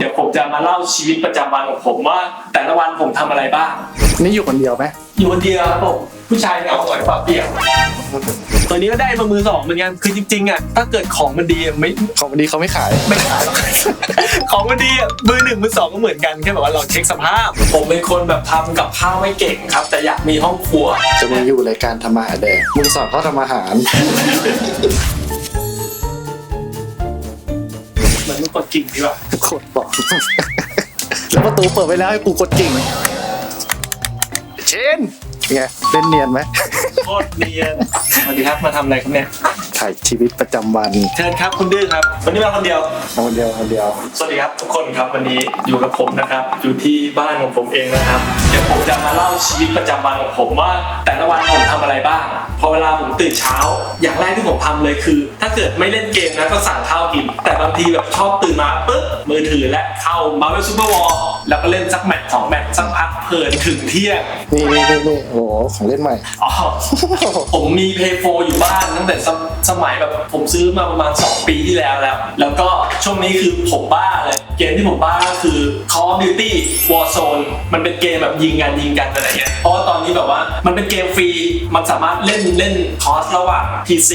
เดี๋ยวผมจะมาเล่าชีวิตประจำวันของผมว่า แต่ละวันผมทำอะไรบ้าง นี่อยู่คนเดียวไหมอยู่คนเดียวครับผมผู้ชายเหงาหน่อยฝาเปียกตัวนี้ก็ได้มามือสองเหมือนกันคือจริงๆอะถ้าเกิดของมันดีอะไม่ของวันนี้เขาไม่ขาย ไม่ขายหรอก ของมันดีอะมือหนึ่งมือสองก็เหมือนกันแค่แบบว่าเราเช็คสภาพ ผมเป็นคนแบบทำกับข้าวไม่เก่งครับ แต่อยากมีห้องครัว จะมาอยู่รายการทำอาหารแดงมึงสอนเขาทำอาหาร เหมือนมันกดกิ่งดีกว่า โคตรบอก แล้วประตูเปิดไว้แล้วให้กูกดกิ่งเชนไงเล่นเนียนไหมโคตรเนียนสวัสดีครับมาทำอะไรครับเนี่ยถ่ายชีวิตประจำวันเชิญครับคุณดื้อครับ วันนี้มาคนเดียวคนเดียวคนเดียว สวัสดีครับทุกคนครับวันนี้อยู่กับผมนะครับ อยู่ที่บ้านของผมเองนะครับ เดี๋ยวผมจะมาเล่าชีวิตประจำวันของผมว่า แต่ละวันผมทำอะไรบ้าง พอเวลาผมตื่นเช้า อย่างแรกที่ผมทำเลยคือ ถ้าเกิดไม่เล่นเกมนะก็สั่งข้าวกิน แต่บางทีแบบชอบตื่นมาปุ๊บมือถือและเข้ามาเวลซูเปอร์วอลแล้วก็เล่นสักแมตช์สองแมตช์สักพักเพลินถึงเที่ยง นี่นี่นี่นี่โอ้โหของเล่นใหม่ อ๋อ ผมมีเพย์โฟอยู่บ้านตั้งแต่สมสมัยแบบผมซื้อมาประมาณ 2 ปีที่แล้วแล้ว แล้วก็ ช่วงนี้คือผมบ้าเลย เกมที่ผมบ้าก็คือ Call of Duty Warzone มันเป็นเกมแบบยิงกันยิงกันอะไรเงี้ยเพราะว่าตอนนี้แบบว่ามันเป็นเกมฟรี มันสามารถเล่นเล่นคอสระหว่าง PC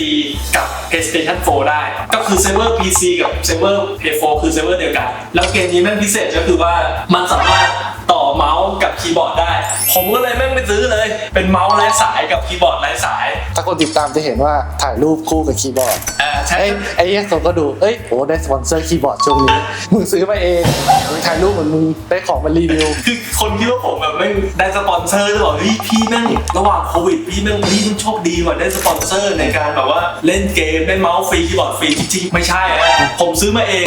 กับ PlayStation 4 ได้ ก็คือเซิร์ฟเวอร์ PC กับเซิร์ฟเวอร์ PS4 คือเซิร์ฟเวอร์เดียวกัน แล้วเกมนี้แม่งพิเศษก็คือว่ามันสามารถต่อเมาส์กับคีย์บอร์ดได้ ผมก็เลยแม่งไปซื้อเลย เป็นเมาส์ไร้สายกับคีย์บอร์ดไร้สาย คนติดตามจะเห็นว่าถ่ายรูปคู่กับคีย์บอร์ดเอ่อใช้ไอ้ไอ้เหี้ยเขาก็ดู เอ้ยโอ้ได้สปอนเซอร์คีย์บอร์ดช่วงนี้ มึงซื้อมาเองมึงถ่ายรูปเหมือนมึงได้ของมารีวิว คือคนคิดว่าผมแบบไม่งได้สปอนเซอร์จะบอกเฮ้ยพี่แม่งระหว่างโควิดพี่แม่งพี่แม่งโชคดีว่ะได้สปอนเซอร์ในการแบบว่าเล่นเกมได้เมาส์ฟรีคีย์บอร์ดฟรีจริงๆไม่ใช่อะผมซื้อมาเอง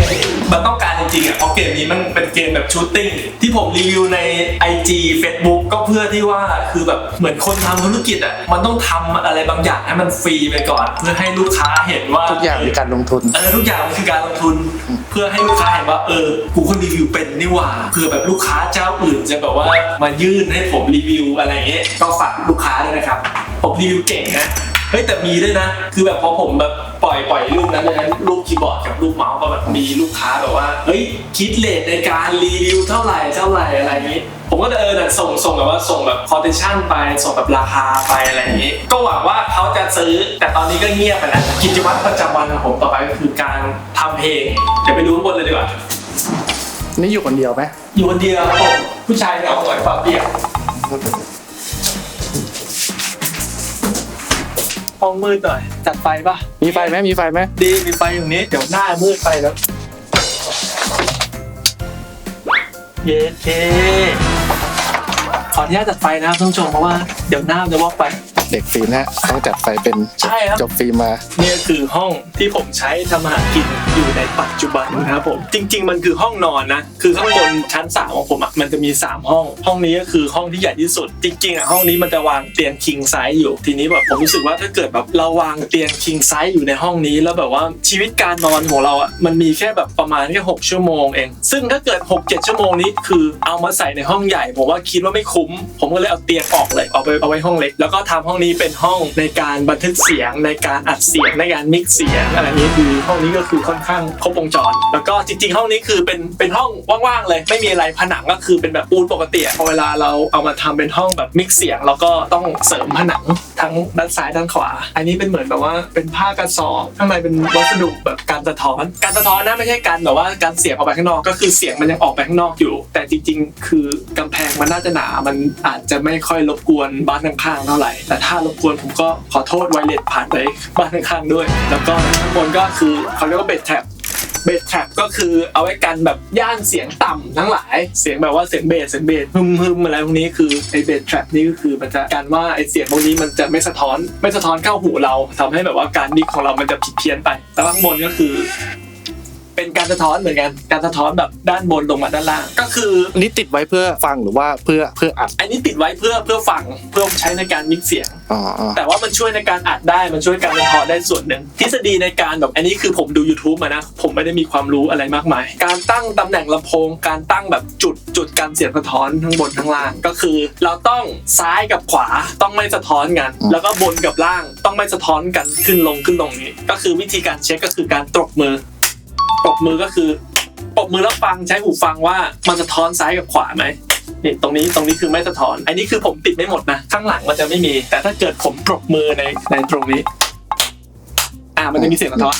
มันต้องการจริงๆอะเพราะเกมนี้มันเป็นเกมแบบชูตติ้งที่ผมรีวิวใน IG Facebook ก็เพื่อที่ว่าคือแบบเหมือนคนทำธุรกิจอะมันต้องทำอะไรบางอย่างให้มันฟรีไปก่อน เพื่อให้ลูกค้าเห็นว่าทุกอย่างมีการลงทุนเออทุกอย่างมันคือการลงทุน เพื่อให้ลูกค้าเห็นว่าเออกูก็รีวิวเป็นนี่หว่าเผื่อแบบลูกค้าเจ้าอื่นจะแบบว่ามายื่นให้ผมรีวิวอะไรเงี้ยก็ฝากลูกค้าด้วยนะครับผมรีวิวเก่งนะ เฮ้ยแต่มีด้วยนะ คือแบบพอผมแบบปล่อยปล่อยรูปนั้นเลยนะรูปคีย์บอร์ดกับรูปเมาส์ก็แบบมีลูกค้าแบบว่าเฮ้ยคิดเลทในการรีวิวเท่าไหร่เท่าไหร่อะไรอย่างงี้ ผมก็เออแต่ส่งส่งแบบว่าส่งแบบคอ t เทชั่นไปส่งแบบราคาไปอะไรอย่างนี้ ก็หวังว่าเขาจะซื้อแต่ตอนนี้ก็เงียบไปแล้วกิจวัตรประจำวันของผมต่อไปก็คือการทำเพลงเดี๋ยวไปดูข้างบนเลยดีกว่า นี่อยู่คนเดียวไหมอยู่คนเดียวครับผมผู้ชายเหงาหน่อยฝาเปียก ห้องมืดหน่อย จัดไฟปะมีไฟไหมมีไฟไหมดีมีไฟอย่างนี้ เดี๋ยวหน้ามืดไปแล้ว เย้เคขออนุญาตจัดไฟนะครับท่านผู้ชมเพราะว่าเดี๋ยวหน้ามันจะวอกไป เด็กฟิล์มนะต้องจัดไฟเป็นใช่ครับ จบฟิล์มมานี่ก็คือห้องที่ผมใช้ทำอาหารกินอยู่ในปัจจุบันนะครับผมจริง ๆ มันคือห้องนอนนะ คือข้างบนชั้นสามของผมอะมันจะมี 3 ห้อง ห้องนี้ก็คือห้องที่ใหญ่ที่สุด จริงๆอะห้องนี้มันจะวางเตียง king size อยู่ทีนี้แบบผมรู้สึกว่าถ้าเกิดแบบเราวางเตียง king size อยู่ในห้องนี้แล้วแบบว่าชีวิตการนอนของเราอะมันมีแค่แบบประมาณแค่6ชั่วโมงเอง ซึ่งถ้าเกิด 6-7 ชั่วโมงนี้คือเอามาใส่ในห้องใหญ่ผมว่าคิดว่าไม่คุ้ม ผมก็เลยเอาเตียงออกเลยเอาไปเอาไว้ห้องเล็กแล้วก็ทำห้องนี้เป็นห้องในการบันทึกเสียงในการอัดเสียงในการมิกซ์เสียงอะไรนี้คือห้องนี้ก็คือค่อนข้างครบวงจร แล้วก็จริง ๆ ห้องนี้คือเป็นเป็นห้องว่างๆเลย ไม่มีอะไรผนังก็คือเป็นแบบปูนปกติพอเวลาเราเอามาทำเป็นห้องแบบมิกซ์เสียงเราก็ต้องเสริมผนังทั้งด้านซ้ายด้านขวา อันนี้เป็นเหมือนแบบว่าเป็นผ้ากระสอบข้างในเป็นวัสดุแบบการสะท้อน การสะท้อนนะไม่ใช่การแบบว่าการเสียงออกไปข้างนอกก็คือเสียงมันยังออกไปข้างนอกอยู่ แต่จริง ๆ คือกำแพงมันน่าจะหนามันอาจจะไม่ค่อยรบกวนบ้านข้างๆเท่าไหร่แต่ถารบกวนผมก็ขอโทษไวเลสผ่านไปบ้านข้างๆด้วย แล้วก็ข้างบนก็คือเขาเรียกว่าเบดแท็บเบสแทร็กก็คือเอาไว้กันแบบย่านเสียงต่ำทั้งหลาย เสียงแบบว่าเสียงเบสเสียงเบสฮึมฮึมอะไรพวกนี้คือไอเบสแทร็กนี่ก็คือมันจะกันว่าไอเสียงพวกนี้มันจะไม่สะท้อนไม่สะท้อนเข้าหูเราทำให้แบบว่าการมิกของเรามันจะผิดเพี้ยนไป แต่ข้างบนก็คือ เป็นการสะท้อนเหมือนกัน การสะท้อนแบบด้านบนลงมาด้านล่าง ก็คืออันนี้ติดไว้เพื่อฟังหรือว่าเพื่อเพื่ออัดอันนี้ติดไว้เพื่อเพื่อฟังเพื่อใช้ในการมิกเสียง อ๋ออ๋อแต่ว่ามันช่วยในการอัดได้มันช่วยการสะท้อนได้ส่วนหนึ่งทฤษฎีในการแบบอันนี้คือผมดู YouTube มานะ ผมไม่ได้มีความรู้อะไรมากมาย การตั้งตำแหน่งลำโพง การตั้งแบบจุดจุดการเสียงสะท้อนทั้งบนทั้งล่างก็คือ เราต้องซ้ายกับขวาต้องไม่สะท้อนกัน แล้วก็บนกับล่างต้องไม่สะท้อนกันขึ้นลงขึ้นลงนี้ก็คือวิธีการเช็คก็คือการตบมือ ปรบมือก็คือปรบมือแล้วฟังใช้หูฟังว่ามันสะท้อนซ้ายกับขวาไหมนี่ตรงนี้ตรงนี้คือไม่สะท้อน อันนี้คือผมติดไม่หมดนะข้างหลังมันจะไม่มี แต่ถ้าเกิดผมปรบมือในในตรงนี้ อ่ามันจะมีเสียงสะท้อน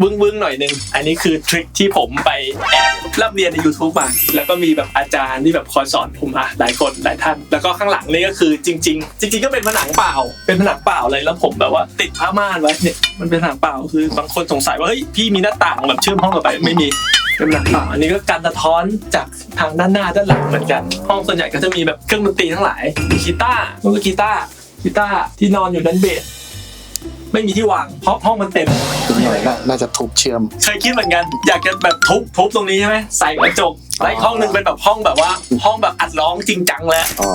วึ้งวึ้งๆหน่อยนึง อันนี้คือทริคที่ผมไปแอบรับเรียนใน YouTube มา แล้วก็มีแบบอาจารย์ที่แบบคอยสอนผมอะหลายคนหลายท่าน แล้วก็ข้างหลังนี่ก็คือจริง ๆ จริง ๆ ก็เป็นผนังเปล่า เป็นผนังเปล่าเลยแล้วผมแบบว่าติดผ้าม่านไว้เนี่ยมันเป็นผนังเปล่าคือบางคนสงสัยว่าเฮ้ยพี่มีหน้าต่างแบบเชื่อมห้องต่อไปไม่มีเป็นผนังเปล่าอันนี้ก็การสะท้อนจากทางด้านหน้าด้านหลังเหมือนกัน ห้องส่วนใหญ่ก็จะมีแบบเครื่องดนตรีทั้งหลายมีกีตาร์มันก็กีตาร์กีตาร์ที่นอนอยู่ด้านเบส ไม่มีที่วางเพราะห้องมันเต็มอีกหน่อยน่าน่าจะถูกเชื่อม เคยคิดเหมือนกัน อยากจะแบบทุบทุบตรงนี้ใช่ไหมใส่กระจก แล้วอีกห้องหนึงเป็นแบบห้องแบบว่า ห้องแบบอัดร้องจริงจังแล้ว อ๋อ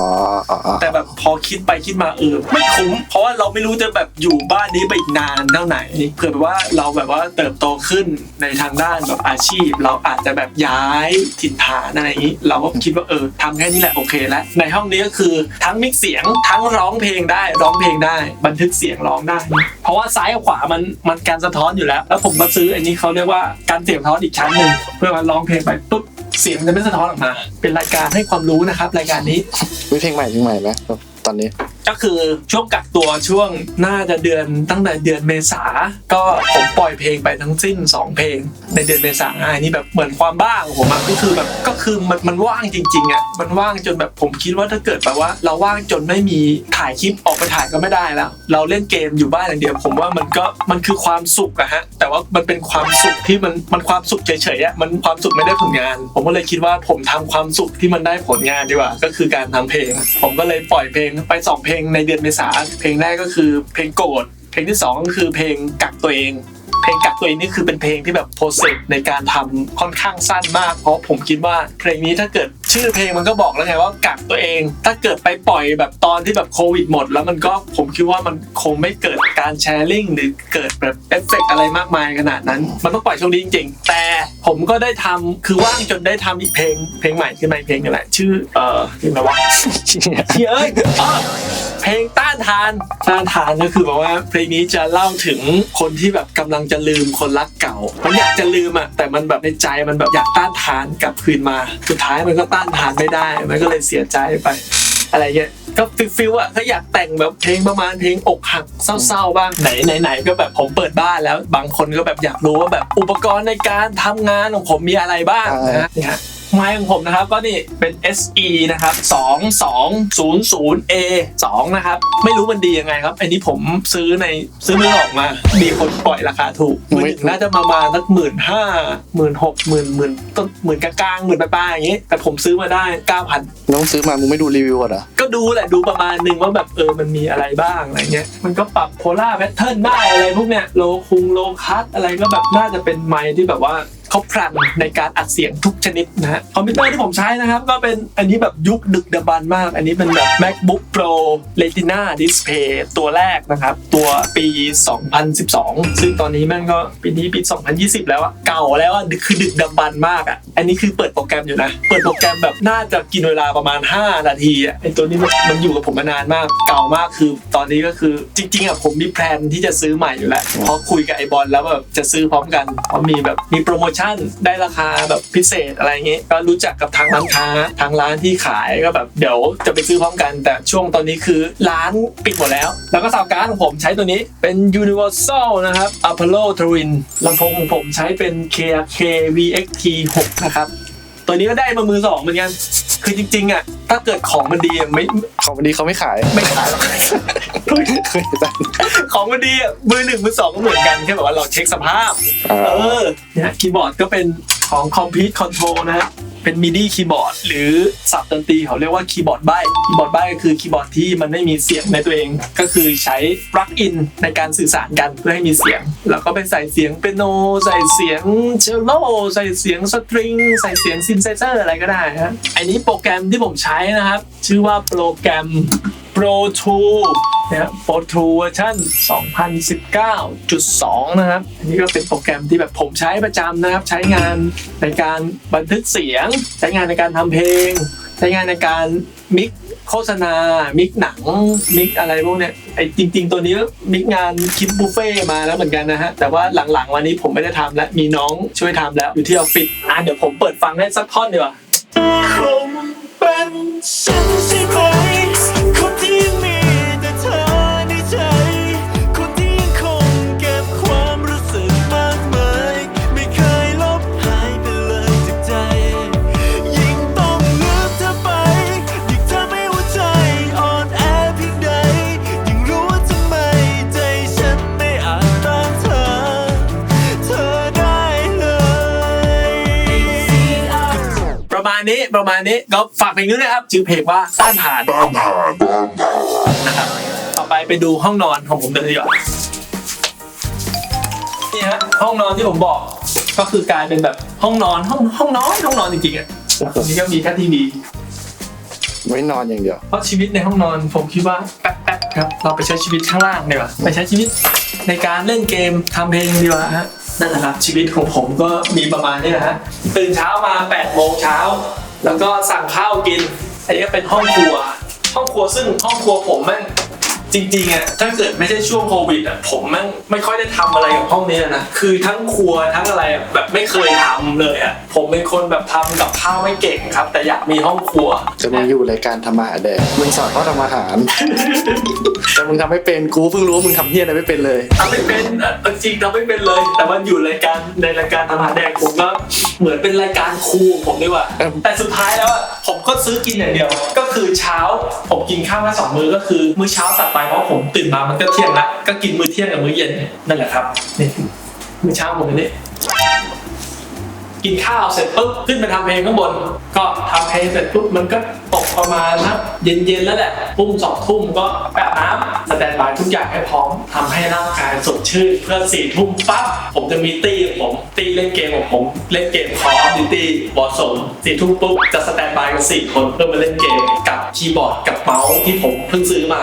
อ๋ออ๋อแต่แบบพอคิดไปคิดมาเออไม่คุ้ม เพราะว่าเราไม่รู้จะแบบอยู่บ้านนี้ไปอีกนานเท่าไหร่เผื่อแบบว่าเราแบบว่าเติบโตขึ้นในทางด้านแบบอาชีพ เราอาจจะแบบย้ายถิ่นฐานอะไรอย่างนี้ เราก็คิดว่าเออทำแค่นี้แหละโอเคแล้วในห้องนี้ก็คือทั้งมิกเสียงทั้งร้องเพลงได้ร้องเพลงได้ บันทึกเสียงร้องได้ เพราะว่าซ้ายกับขวามันมันการสะท้อนอยู่แล้ว แล้วผมก็ซื้ออันนี้เขาเรียกว่าการเสียงสะท้อนอีกชั้นหนึ่งเพื่อมาร้องเพลงไปปุ๊บ เสียงมันจะไม่สะท้อนออกมา เป็นรายการให้ความรู้นะครับ รายการนี้ มีเพลงใหม่เพลงใหม่ไหมตอนนี้ ก็คือช่วงกักตัวช่วงน่าจะเดือนตั้งแต่เดือนเมษา ก็ผมปล่อยเพลงไปทั้งสิ้น 2 เพลง ในเดือนเมษาอันนี้แบบเหมือนความบ้าของผมอะก็คือแบบก็คือมันมันว่างจริงๆอะมันว่างจนแบบผมคิดว่าถ้าเกิดแบบว่า เราว่างจนไม่มีถ่ายคลิปออกไปถ่ายก็ไม่ได้แล้ว เราเล่นเกมอยู่บ้านอย่างเดียว ผมว่ามันก็มันคือความสุขอะฮะแต่ว่ามันเป็นความสุขที่มันมันความสุขเฉยๆอะมันความสุขไม่ได้ผลงาน ผมก็เลยคิดว่าผมทำความสุขที่มันได้ผลงานดีกว่า ก็คือการทำเพลง ผมก็เลยปล่อยเพลงไปสองเพลงในเดือนเมษาเพลงแรกก็คือเพลงโกรธเพลงที่สองก็คือเพลงกักตัวเอง เพลงกักตัวเองนี่คือเป็นเพลงที่แบบโปรเซสในการทำค่อนข้างสั้นมาก เพราะผมคิดว่าเพลงนี้ถ้าเกิด ชื่อเพลงมันก็บอกแล้วไงว่ากักตัวเอง ถ้าเกิดไปปล่อยแบบตอนที่แบบโควิดหมด แล้วมันก็ผมคิดว่ามันคงไม่เกิดการแชร์ลิงหรือเกิดแบบเอฟเฟกต์อะไรมากมายขนาดนั้น มันต้องปล่อยช่วงนี้จริงๆ แต่ผมก็ได้ทำคือว่างจนได้ทำอีกเพลง เพลงใหม่ขึ้นมาอีกเพลงนึงแหละชื่อเอ่อเพลงอะไรวะเฮ้ยเอ้ยอ้อเพลงต้าน ทานต้านทานก็คือแบบว่าเพลงนี้จะเล่าถึงคนที่แบบกำลังจะลืมคนรักเก่า มันอยากจะลืมอะแต่มันแบบในใจมันแบบอยากต้านทานกลับคืนมา สุดท้ายมันก็ต้านทานไม่ได้ มันก็เลยเสียใจไปอะไรเงี้ยก็ฟิลฟิลอะถ้าอยากแต่งแบบเพลงประมาณเพลงอกหักเศร้าๆบ้างไหนไหนไหนก็แบบผมเปิดบ้านแล้ว บางคนก็แบบอยากรู้ว่าแบบอุปกรณ์ในการทำงานของผมมีอะไรบ้างนะฮะนี่ฮะ ไม้ของผมนะครับก็นี่เป็น SE นะครับ 2200A 2 นะครับ ไม่รู้มันดียังไงครับ อันนี้ผมซื้อในซื้อมือออกมา มีคนปล่อยราคาถูกมือหนึ่งน่าจะประมาณสักหมื่นห้าหมื่นหกหมื่นหมื่นต้นหมื่นกลางๆหมื่นปลายๆอย่างงี้ แต่ผมซื้อมาได้9,000น้องซื้อมามึงไม่ดูรีวิวก่อนเหรอก็ดูแหละดูประมาณหนึ่งว่าแบบเออมันมีอะไรบ้างอะไรเงี้ยมันก็ปรับโพล่าแพทเทิร์นได้อะไรพวกเนี้ยโลคุงโลคัสอะไรก็แบบน่าจะเป็นไมค์ที่แบบว่า เขาพลันในการอัดเสียงทุกชนิดนะฮะคอมพิวเตอร์ที่ผมใช้นะครับ ก็เป็นอันนี้แบบยุคดึกดำบรรพ์มาก อันนี้เป็นแบบ MacBook Pro Retina Display ตัวแรกนะครับ ตัวปี 2012 ซึ่งตอนนี้แม่งก็ปีนี้ปี 2020 แล้วอะเก่าแล้วอะคือดึกดำบรรพ์มากอะอันนี้คือเปิดโปรแกรมอยู่นะ เปิดโปรแกรมแบบน่าจะกินเวลาประมาณ 5 นาทีอะไอตัวนี้มันมันอยู่กับผมมานานมาก เก่ามากคือตอนนี้ก็คือจริง ๆอะผมมีแพลนที่จะซื้อใหม่อยู่แล้วเพราะคุยกับไอบอลแล้วแบบจะซื้อพร้อมกันเพราะมีแบบมีโปรโมชั่นได้ราคาแบบพิเศษอะไรเงี้ยก็รู้จักกับทางร้านค้าทางร้านที่ขายก็แบบเดี๋ยวจะไปซื้อพร้อมกัน แต่ช่วงตอนนี้คือร้านปิดหมดแล้ว แล้วก็สาวการ์ดของผมใช้ตัวนี้เป็น Universal นะครับ Apollo Twin ลำโพงของผมใช้เป็น KRK VXT 6นะครับ ตัวนี้ก็ได้มามือสองเหมือนกัน คือจริงๆอะ ถ้าเกิดของมันดีอะไม่ของวันนี้เขาไม่ขายไม่ขายหรอก เคยได้ของมันดีอะมือหนึ่งมือสองก็เหมือนกันแค่แบบว่าเราเช็คสภาพอ่าเออเนี่ยคีย์บอร์ดก็เป็น ของ Complete Control นะฮะเป็นมิดีคีย์บอร์ดหรือสับดนตรีเขาเรียกว่าคีย์บอร์ดใบคีย์บอร์ดใบก็คือคีย์บอร์ดที่มันไม่มีเสียงในตัวเอง ก็คือใช้ปลั๊กอินในการสื่อสารกันเพื่อให้มีเสียง แล้วก็ไปใส่เสียงเปียโน ใส่เสียงเชลโลใส่เสียงสตริง ใส่เสียงซินเซเซอร์อะไรก็ได้ฮะอันนี้โปรแกรมที่ผมใช้นะครับ ชื่อว่าโปรแกรม Pro 2นะครับ Pro 2เวอร์ชัน2019.2 นะครับ อันนี้ก็เป็นโปรแกรมที่แบบผมใช้ประจำนะครับ ใช้งานในการบันทึกเสียง ใช้งานในการทำเพลง ใช้งานในการมิกโฆษณา มิกหนัง มิกอะไรพวกเนี้ย ไอ้จริง ๆ ตัวนี้มิกงานคิดบุฟเฟ่มาแล้วเหมือนกันนะฮะ แต่ว่าหลังๆวันนี้ผมไม่ได้ทำแล้ว มีน้องช่วยทำแล้วอยู่ที่ออฟฟิศ อะเดี๋ยวผมเปิดฟังให้สักท่อนดีกว่าคงเป็นฉันใช่ไหม ประมาณนี้ประมาณนี้ก็ฝากเพลงนี้นะครับชื่อเพลงว่าต้านทานนะครับต่อไปไปดูห้องนอนของผมกันเลยดีกว่านี่ฮะห้องนอนที่ผมบอก ก็คือกลายเป็นแบบห้องนอนห้องห้องนอนห้องนอนจริงๆอะตรงนี้ก็มีแค่ทีวีไว้นอนอย่างเดียว เพราะชีวิตในห้องนอนผมคิดว่าแป๊บๆครับ เราไปใช้ชีวิตข้างล่างดีกว่าไปใช้ชีวิตในการเล่นเกมทำเพลงดีกว่าฮะนั่นแหละครับชีวิตของผมก็มีประมาณนี้นะฮะตื่นเช้ามา8โมงเช้า แล้วก็สั่งข้าวกิน อันนี้ก็เป็นห้องครัว ห้องครัวซึ่งห้องครัวผมแม่งจริงๆอะถ้าเกิดไม่ใช่ช่วงโควิดอะผมแม่งไม่ค่อยได้ทำอะไรกับห้องนี้นะคือทั้งครัวทั้งอะไรอะแบบไม่เคยทำเลยอะผมเป็นคนแบบทำกับข้าวไม่เก่งครับ แต่อยากมีห้องครัวจะมาอยู่รายการทำอาหารแดกมึงสอนเขาทำอาหารแต่มึงทำไม่เป็นกูเพิ่งรู้ว่ามึงทำเฮี้ยอะไรไม่เป็นเลยทำไม่เป็นอะจริงๆทำไม่เป็นเลย แต่มันอยู่รายการในรายการทำอาหารแดงผมก็ เหมือนเป็นรายการครูของผมดีกว่าเออแต่สุดท้ายแล้วอะผมก็ซื้อกินอย่างเดียว ก็คือเช้าผมกินข้าวแค่สองมื้อก็คือ มื้อเช้าตัดไปเพราะผมตื่นมามันก็เที่ยงละก็กินมื้อเที่ยงกับมื้อเย็นนั่นแหละครับนี่มื้อเช้าผมนี่ กินข้าวเสร็จปุ๊บขึ้นไปทำเพลงข้างบน ก็ทำเพลงเสร็จปุ๊บมันก็ตกประมาณนะเย็นๆแล้วแหละทุ่มสองทุ่มก็แปะน้ำสแตนบายทุกอย่างให้พร้อมทำให้ร่างกายสดชื่นเพื่อสี่ทุ่มปั๊บผมจะมีตีของผมตีเล่นเกมของผมเล่นเกมคอร์ดิตี้บอสมสี่ทุ่มปุ๊บจะสแตนบายกันสี่คนเพื่อมาเล่นเกมกับคีย์บอร์ดกับเมาส์ที่ผมเพิ่งซื้อมา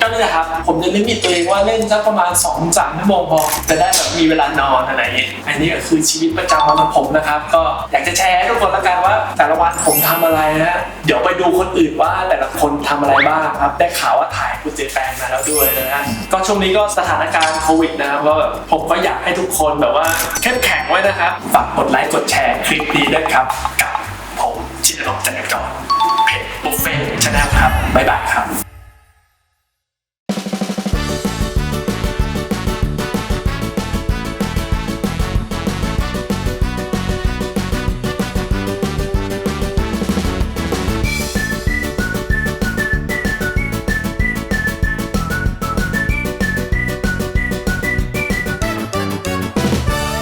ก็นี่แหละครับ ผมจะลิมิตตัวเองว่าเล่นสักประมาณ2อสามชั่วโมงพอจะได้แบบมีเวลานอนอะไรอย่างเงี้ยอันนี้ก็คือชีวิตประจำวันของผมนะครับ ก็อยากจะแชร์ให้ทุกคนละกันว่า แต่ละวันผมทำอะไรนะ เดี๋ยวไปดูคนอื่นว่าแต่ละคนทำอะไรบ้างครับ ได้ข่าวว่าถ่ายคุณเจแปนมาแล้วด้วยนะฮะก็ช่วงนี้ก็สถานการณ์โควิดนะครับก็แบบผมก็อยากให้ทุกคนแบบว่าเข้มแข็งไว้นะครับฝากกดไลค์กดแชร์คลิปนี้ด้วยครับกับผมชินรงค์จันทร์กรเพจบุฟเฟ่ชาแนลครับบ๊ายบายครับ